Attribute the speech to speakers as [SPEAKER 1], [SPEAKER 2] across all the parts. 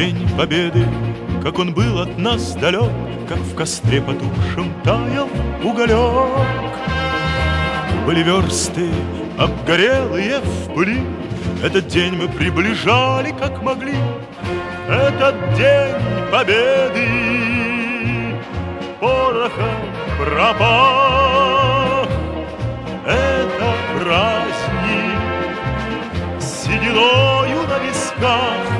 [SPEAKER 1] День победы, как он был от нас далек, Как в костре потухшем таял уголек. Были версты, обгорелые в пыли, Этот день мы приближали, как могли, Этот день победы порохом пропах. Это праздник сединою на висках,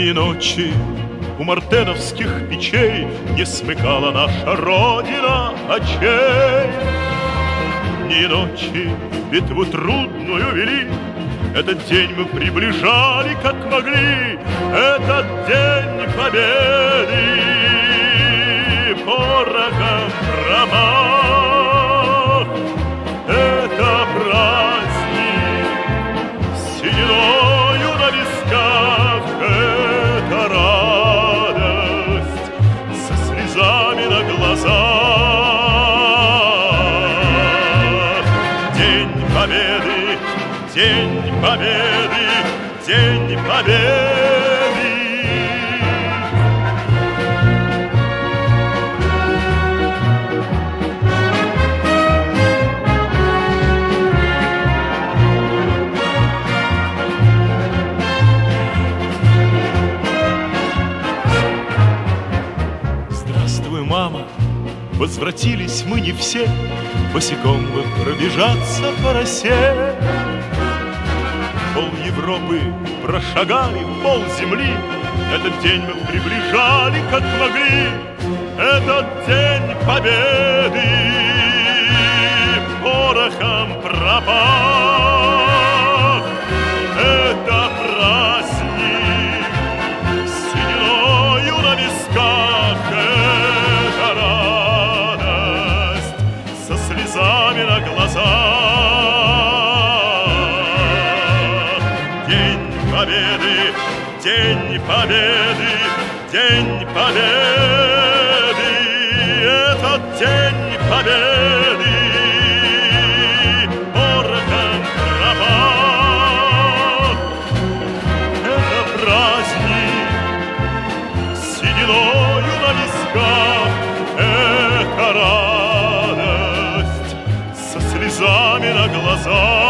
[SPEAKER 1] Ни ночи у мартеновских печей Не смыкала наша Родина очей. Ни ночи битву трудную вели, Этот день мы приближали, как могли, Этот день победы порохом промах. День победы, день победы. Здравствуй, мама, возвратились мы не все, Босиком бы пробежаться по росе. Пол Европы прошагали, пол земли, Этот день мы приближали, как могли, Этот день победы. Порохом пропах. Это праздник с сединою на висках. Это радость со слезами на глазах День победы, день победы, день победы Этот день победы порохом пропах. Это праздник с на висках, Это радость со слезами на глазах.